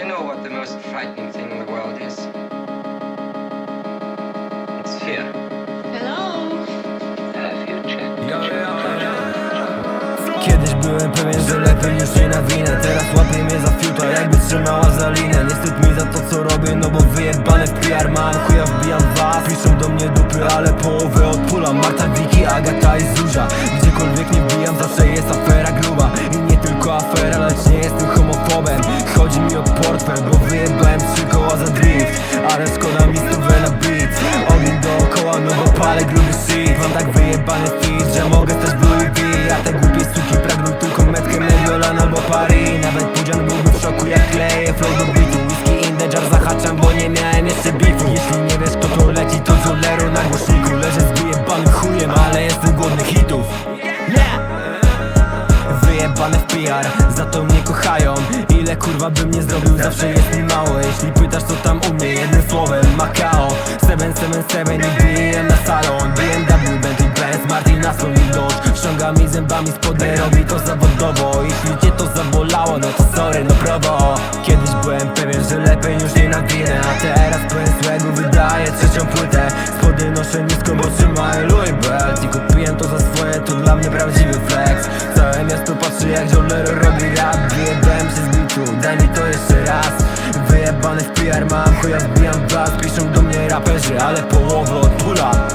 You know what the most frightening thing in the world is? It's fear. Hello? The future. Kiedyś byłem pewien, że lepiej już nie nawinę Teraz łapie mnie za fiuta, jakby trzymała za linę Nie wstyd mi za to co robię, no bo wyjebane w PR mam Chuja wbijam was, piszą do mnie dupy, ale połowę odpulam Marta, Wiki, Agata i Zuzia Gdziekolwiek nie wbijam, zawsze jest afera gruba I nie tylko afera, lecz nie jestem homofobem Chodzi mi o portfel, bo wyjebałem trzy koła za drift Ale szkoda mi stówę na beat. Ogień dookoła, no bo palę gruby shit. Mam tak wyjebany fit, że mogę też Blue V. A te głupie suki pragną tylko metkę Mediolan albo Paris Nawet Pudzian byłby w szoku jak kleję flow do bitu Whisky in the jar zahaczam, bo nie miałem jeszcze bifu Jeśli nie wiesz kto to leci, to Zolero na głośniku Leżę z wyjebanym chujem, ale jestem głodny hitów. Wyjebane w PR, za to mnie kochają kurwa bym nie zrobił, zawsze jest mi mało. Jeśli pytasz co tam u mnie, jednym słowem Macao. 777 i bijem na salon. BMW, Bentley Benz, Martin na solid Dodge Wciąga mi zębami spodnie, robi to zawodowo. Jeśli cię to zabolało, no to sorry, no probo Kiedyś byłem pewien, że lepiej już nie nawinę A teraz pełen swego wydaje trzecią płytę. Spody noszę nisko, bo trzymają Louis Belt I kupiłem to za swoje, to dla mnie prawdziwy flex. Całe miasto patrzy jak Jolero robi rap PR mam, chuja wbijam blas Piszą do mnie raperzy, ale połowę od pula